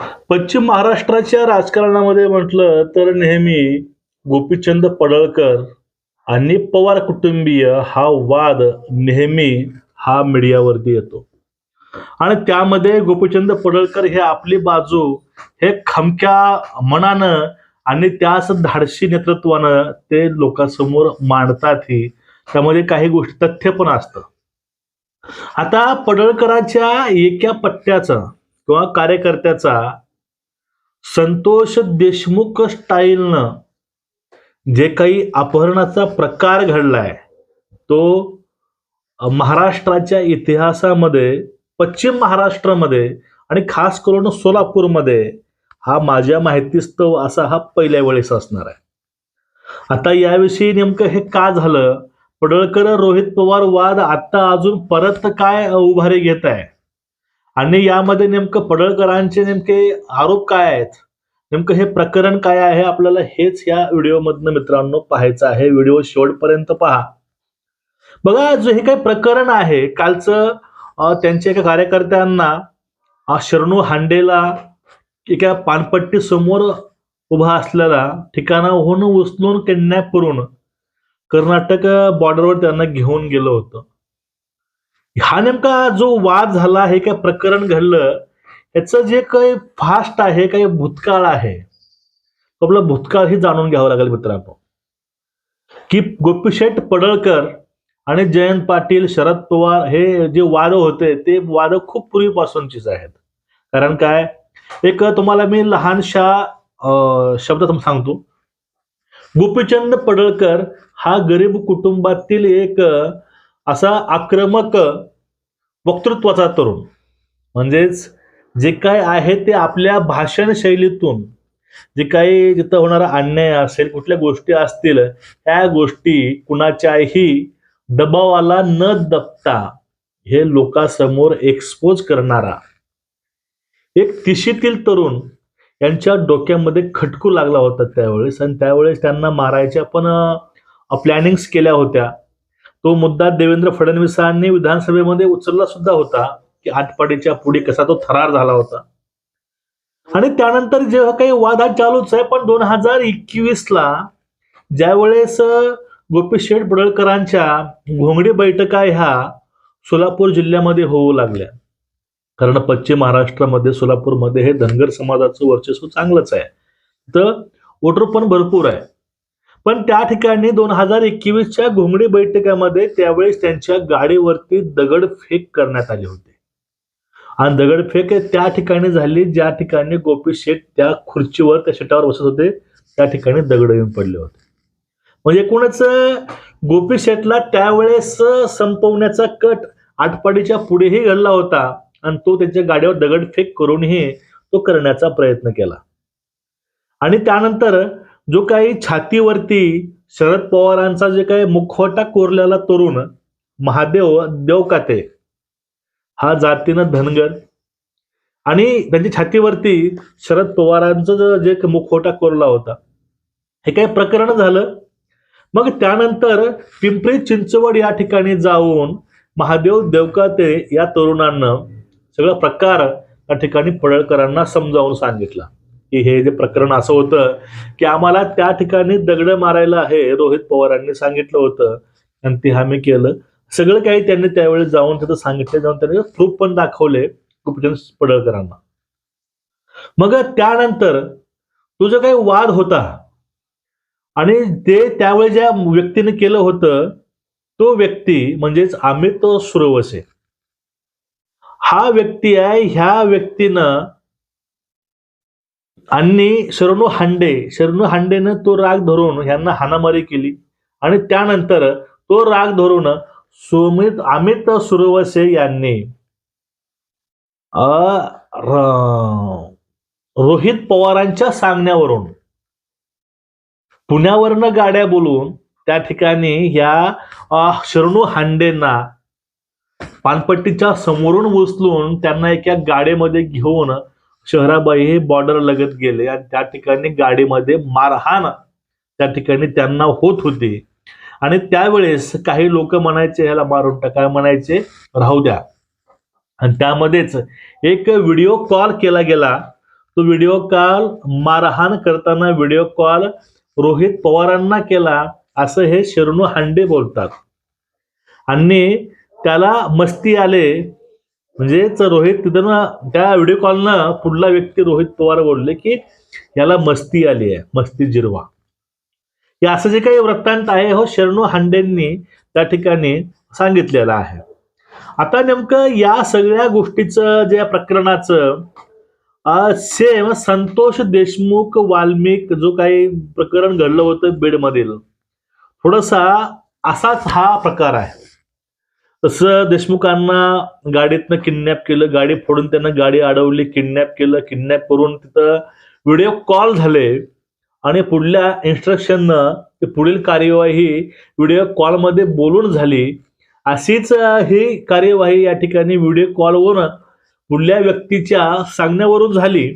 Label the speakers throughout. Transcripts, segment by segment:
Speaker 1: पश्चिम महाराष्ट्राच्या राजकारणामध्ये म्हटलं तर नेहमी गोपीचंद पडळकर आणि पवार कुटुंबीय हा वाद नेहमी हा मीडियावरती येतो. आणि त्यामध्ये गोपीचंद पडळकर हे आपली बाजू हे खमक्या मनानं आणि त्याच धाडशी नेतृत्वानं ते लोकांसमोर मांडतातही त्यामध्ये काही गोष्टी तथ्य पण असतं. आता पडळकरांच्या एका पट्ट्याचं किंवा कार्यकर्त्याचा संतोष देशमुख स्टाईलनं जे काही अपहरणाचा प्रकार घडलाय तो महाराष्ट्राच्या इतिहासामध्ये पश्चिम महाराष्ट्रामध्ये आणि खास करून सोलापूरमध्ये हा माझ्या माहितीस्तव असा हा पहिल्या वेळेस असणार आहे. आता याविषयी नेमकं हे का झालं? पडळकर रोहित पवार वाद आता अजून परत काय उभारी घेत आहे आणि यामध्ये नेमकं पडळकरांचे नेमके आरोप काय आहेत? नेमकं हे प्रकरण काय आहे? आपल्याला हेच या व्हिडिओमधनं मित्रांनो पाहायचं आहे. व्हिडिओ शेवटपर्यंत पहा. बघा जो हे काही प्रकरण आहे कालचं त्यांच्या एका कार्यकर्त्यांना शरणू हांडेला एका पानपट्टी समोर उभा असलेला ठिकाणाहून उचलून किडनॅप करून कर्नाटक बॉर्डरवर त्यांना घेऊन गेलं होतं. हा नेमका जो वाद झाला हे काय प्रकरण घडलं याचं जे काही फास्ट आहे काही भूतकाळ आहे तो आपला भूतकाळ ही जाणून घ्यावं लागेल मित्रांनो की गोपीशेठ पडळकर आणि जयंत पाटील शरद पवार हे जे वाद होते ते वाद खूप पूर्वीपासूनचेच आहेत. कारण काय? एक तुम्हाला मी लहानशा शब्द सांगतो. गोपीचंद पडळकर हा गरीब कुटुंबातील एक असा आक्रमक वक्तृत्वाचा तरुण. म्हणजेच जे काय आहे ते आपल्या भाषण शैलीतून जे काही जिथं होणारा अन्याय असेल कुठल्या गोष्टी असतील त्या गोष्टी कुणाच्याही दबावाला न दबता हे लोकांसमोर एक्सपोज करणारा. एक तिशीतील तरुण यांच्या डोक्यामध्ये खटकू लागला होता त्यावेळेस. आणि त्यावेळेस त्यांना मारायच्या पण प्लॅनिंग्स केल्या होत्या. तो मुद्दा देवेंद्र फडणवीसांनी विधानसभेमध्ये उचलला सुद्धा होता की आटपाडीच्या पुढे कसा तो थरार झाला होता. आणि त्यानंतर जेव्हा काही वादात चालूच आहे पण दोन हजार एकवीस ला ज्यावेळेस गोपी शेठ बडळकरांच्या घोंगडी बैठका ह्या सोलापूर जिल्ह्यामध्ये होऊ लागल्या. कारण पश्चिम महाराष्ट्रामध्ये सोलापूरमध्ये हे धनगर समाजाचं वर्चस्व चांगलंच आहे. तर वोटर पण भरपूर आहे. पण त्या ठिकाणी दोन हजार एकवीसच्या घोंगडी बैठकामध्ये त्यावेळेस त्यांच्या गाडीवरती दगडफेक करण्यात आली होती. आणि दगडफेक त्या ठिकाणी झाली ज्या ठिकाणी गोपी शेठ त्या खुर्चीवर त्या शेटावर बसत होते त्या ठिकाणी दगड येऊन पडले होते. म्हणजे एकूणच गोपी शेठला त्यावेळेस संपवण्याचा कट आटपाडीच्या पुढेही घडला होता आणि तो त्यांच्या गाडीवर दगडफेक करूनही तो करण्याचा प्रयत्न केला. आणि त्यानंतर जो काही छातीवरती शरद पवारांचा जे काही मुखवटा कोरलेला तरुण महादेव देवकाते हा जातीनं धनगर. आणि त्यांच्या छातीवरती शरद पवारांचं जो- जे मुखवटा कोरला होता हे काही प्रकरण झालं. मग त्यानंतर पिंपरी चिंचवड या ठिकाणी जाऊन महादेव देवकाते या तरुणांना सगळा प्रकार त्या ठिकाणी पडळकरांना समजावून सांगितला. की हे जे प्रकरण असं होतं की आम्हाला त्या ठिकाणी दगड मारायला आहे रोहित पवारांनी सांगितलं होतं. आणि ते आम्ही केलं. सगळं काही त्यांनी त्यावेळी जाऊन तिथं सांगितलं जाऊन त्यांनी प्रूफ पण दाखवले गोपीचंद पडळकरांना. मग त्यानंतर तुझा काही वाद होता. आणि ते त्यावेळी ज्या व्यक्तीने केलं होतं तो व्यक्ती म्हणजेच अमित सुरवसे. हा व्यक्ती आहे ह्या व्यक्तीनं आणि शरणू हांडे शरणू हांडेनं तो राग धरून ह्यांना हानामारी केली. आणि त्यानंतर तो राग धरून सुमित अमित सुरवसे यांनी अ, रोहित पवारांच्या सांगण्यावरून पुण्यावरनं गाड्या बोलवून त्या ठिकाणी ह्या शरणू हांडेंना पानपट्टीच्या समोरून उचलून त्यांना एका गाडीमध्ये घेऊन शहराबाई बॉर्डर लगत गेले आणि त्या ठिकाणी गाडीमध्ये मारहाण त्या ठिकाणी त्यांना होत होती. आणि त्यावेळेस काही लोक म्हणायचे ह्याला मारून टाका. म्हणायचे राहू द्या. आणि त्यामध्येच एक व्हिडिओ कॉल केला गेला. तो व्हिडिओ कॉल मारहाण करताना व्हिडिओ कॉल रोहित पवारांना केला. असं हे शरणू हांडे बोलतात. आणि त्याला मस्ती आले. म्हणजेच रोहित तिथं त्या व्हिडिओ कॉलनं पुढला व्यक्ती रोहित पवार बोलले की याला मस्ती आली आहे मस्ती जिरवा. या असं जे काही वृत्तांत आहे हो शरणू हांडेंनी त्या ठिकाणी सांगितलेलं आहे. आता नेमकं या सगळ्या गोष्टीचं जे प्रकरणाचं सेम संतोष देशमुख वाल्मिक जो काही प्रकरण घडलं होतं बीडमधील थोडासा असाच हा प्रकार आहे. तसं देशमुखांना गाडीतनं किडनॅप केलं गाडी फोडून त्यांना गाडी अडवली किडनॅप केलं किडनॅप करून तिथं व्हिडिओ कॉल झाले. आणि पुढल्या इन्स्ट्रक्शननं ते पुढील कार्यवाही व्हिडिओ कॉलमध्ये बोलून झाली. अशीच ही कार्यवाही या ठिकाणी व्हिडिओ कॉलवरून पुढल्या व्यक्तीच्या सांगण्यावरून झाली.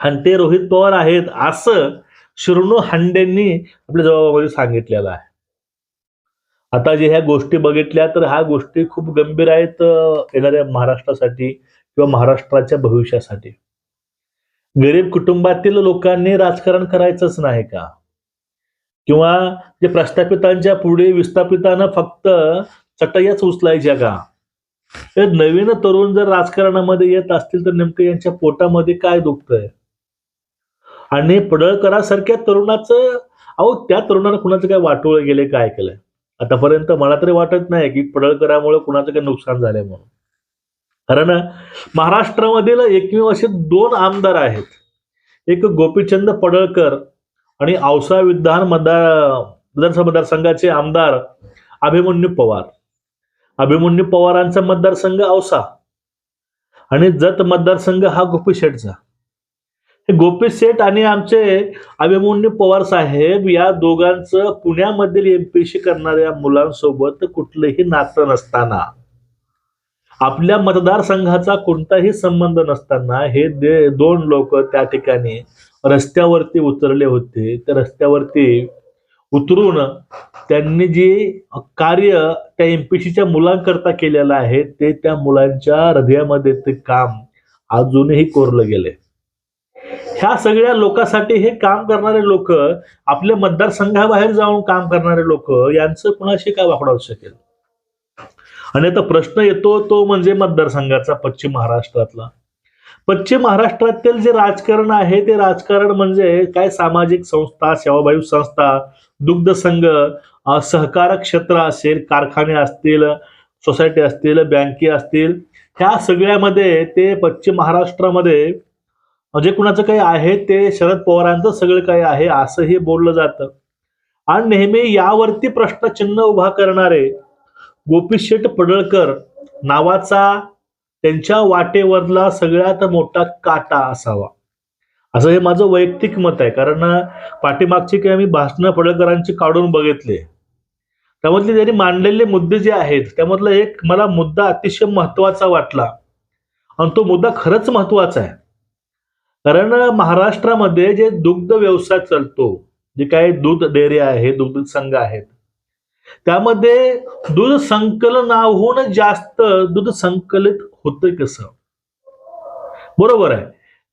Speaker 1: आणि ते रोहित पवार आहेत असं शिरणू हांडेंनी आपल्या जबाबामध्ये सांगितलेलं आहे. आता जे ह्या गोष्टी बघितल्या तर ह्या गोष्टी खूप गंभीर आहेत येणाऱ्या महाराष्ट्रासाठी किंवा महाराष्ट्राच्या भविष्यासाठी. गरीब कुटुंबातील लोकांनी राजकारण करायचंच नाही का? किंवा जे प्रस्थापितांच्या पुढे विस्थापितांना फक्त चटयाच उचलायच्या का? नवीन तरुण जर राजकारणामध्ये येत असतील तर नेमकं यांच्या पोटामध्ये काय दुखतंय? आणि पडळकरासारख्या तरुणाचं अहो त्या तरुणाला कुणाचं काय वाटोळ गेले काय केलंय? आतापर्यंत मला तरी वाटत नाही की पडळकरामुळे कुणाचं काही नुकसान झालंय म्हणून. कारण महाराष्ट्रामधील एकमेव असे दोन आमदार आहेत. एक गोपीचंद पडळकर आणि औसा विधान मतदार विधानसभा मतदारसंघाचे आमदार अभिमन्यू पवार. अभिमन्यू पवारांचा मतदारसंघ औसा. आणि जत मतदारसंघ हा गोपी शेठचा हे गोपी सेठ आणि आमचे अभिमन्यू पवार साहेब या दोघांचं पुण्यामधील एमपीसी करणाऱ्या मुलांसोबत कुठलंही नातं नसताना आपल्या मतदारसंघाचा कोणताही संबंध नसताना हे दे दोन लोक त्या ठिकाणी रस्त्यावरती उतरले होते. त्या रस्त्यावरती उतरून त्यांनी जे कार्य त्या एमपीसीच्या मुलांकरता केलेलं आहे ते त्या मुलांच्या हृदयामध्ये ते काम अजूनही कोरलं गेले ह्या सगळ्या लोकांसाठी हे काम करणारे लोक आपल्या मतदारसंघाबाहेर जाऊन काम करणारे लोक यांचं कुणाशी काय वापरावू शकेल? आणि आता प्रश्न येतो तो म्हणजे मतदारसंघाचा पश्चिम महाराष्ट्रातला. पश्चिम महाराष्ट्रातील जे राजकारण आहे ते राजकारण म्हणजे काय? सामाजिक संस्था सेवाभावी संस्था दुग्ध संघ सहकार क्षेत्र असेल कारखाने असतील सोसायटी असतील बँके असतील ह्या सगळ्यामध्ये ते पश्चिम महाराष्ट्रामध्ये जे कुणाचं काही आहे ते शरद पवारांचं सगळं काही आहे असंही बोललं जातं. आणि नेहमी यावरती प्रश्नचिन्ह उभा करणारे गोपीशेठ पडळकर नावाचा त्यांच्या वाटेवरला सगळ्यात मोठा काटा असावा. असं हे माझं वैयक्तिक मत आहे कारण पाठीमागची काही मी भाषणं पडळकरांची काढून बघितले. त्यामधले त्यांनी मांडलेले मुद्दे जे आहेत त्यामधला एक मला मुद्दा अतिशय महत्त्वाचा वाटला. आणि तो मुद्दा खरंच महत्त्वाचा आहे. कारण महाराष्ट्रामध्ये जे दुग्ध व्यवसाय चालतो जे काही दूध डेअरी आहे दुग्ध संघ आहेत त्यामध्ये दूध संकलनाहून जास्त दूध संकलित होतं कसं? बरोबर आहे.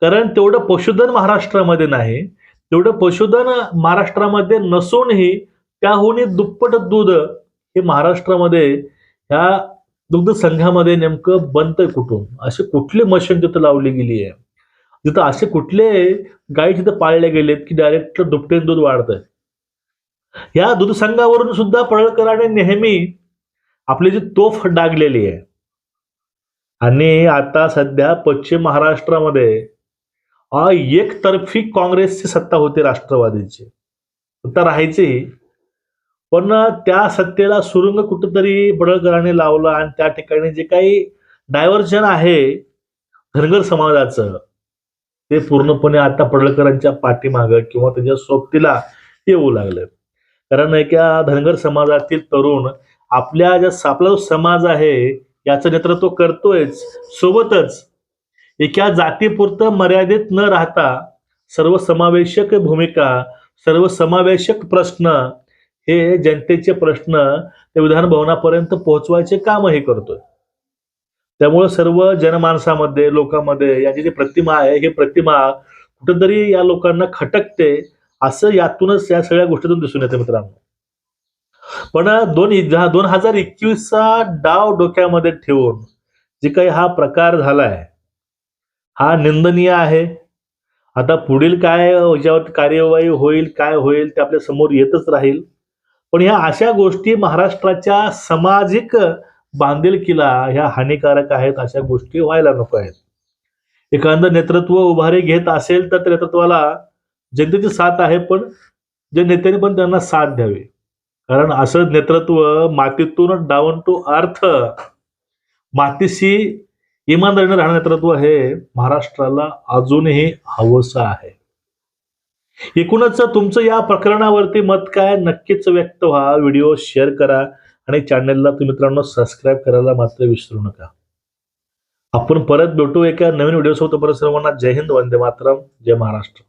Speaker 1: कारण तेवढं पशुधन महाराष्ट्रामध्ये नाही तेवढं पशुधन महाराष्ट्रामध्ये नसूनही त्याहून दुप्पट दूध हे महाराष्ट्रामध्ये ह्या दुग्ध संघामध्ये नेमकं बनतंय कुठून? अशी कुठली मशीन तिथं लावली गेली आहे जिथं असे कुठले गाई तिथं पाळले गेलेत की डायरेक्ट दुपटेन दूध वाढतंय. या दूध संघावरून सुद्धा पडळकराने नेहमी आपली जी तोफ डागलेली आहे. आणि आता सध्या पश्चिम महाराष्ट्रामध्ये एकतर्फी काँग्रेसची सत्ता होती राष्ट्रवादीची. सत्ता राहायची पण त्या सत्तेला सुरुंग कुठंतरी पडळकरांनी लावलं आणि त्या ठिकाणी जे काही डायव्हर्जन आहे धनगर समाजाचं ते पूर्णपणे आता पडळकरांच्या पाठीमागं किंवा त्याच्या सोबतीला येऊ लागलं कारण एका धनगर समाजातील तरुण आपल्या ज्या आपला जो समाज आहे याचं नेतृत्व करतोयच सोबतच एका जातीपुरतं मर्यादित न राहता सर्वसमावेशक भूमिका सर्वसमावेशक प्रश्न हे जनतेचे प्रश्न ते विधान भवनापर्यंत पोहोचवायचे कामही करतोय. त्यामुळं सर्व जनमानसामध्ये लोकांमध्ये याची जी प्रतिमा आहे ही प्रतिमा कुठेतरी या लोकांना खटकते असं यातूनच या सगळ्या गोष्टीतून दिसून येते मित्रांनो. पण दोन दोन हजार एकवीसचा डाव डोक्यामध्ये ठेवून जे काही हा प्रकार झालाय हा निंदनीय आहे. आता पुढील काय याच्यावर कार्यवाही होईल काय होईल ते आपल्यासमोर येतच राहील. पण ह्या अशा गोष्टी महाराष्ट्राच्या सामाजिक बांधिलकीला ह्या हानिकारक आहेत अशा गोष्टी व्हायला नको आहेत. एखादं नेतृत्व उभारी घेत असेल तर नेतृत्वाला जनतेची साथ आहे पण जे नेत्याने पण त्यांना साथ द्यावी. कारण असं नेतृत्व मातीतून डाऊन टू अर्थ मातीशी इमानदारीने राहणं नेतृत्व हे महाराष्ट्राला अजूनही हवंसं आहे. एकूणच तुमचं या प्रकरणावरती मत काय? नक्कीच व्यक्त व्हा. व्हिडिओ शेअर करा. आणि चॅनलला तुम्ही मित्रांनो सबस्क्राईब करायला मात्र विसरू नका. आपण परत भेटू एका नवीन व्हिडिओ सोबत. परत सर्वांना जय हिंद वंदे मातरम जय महाराष्ट्र.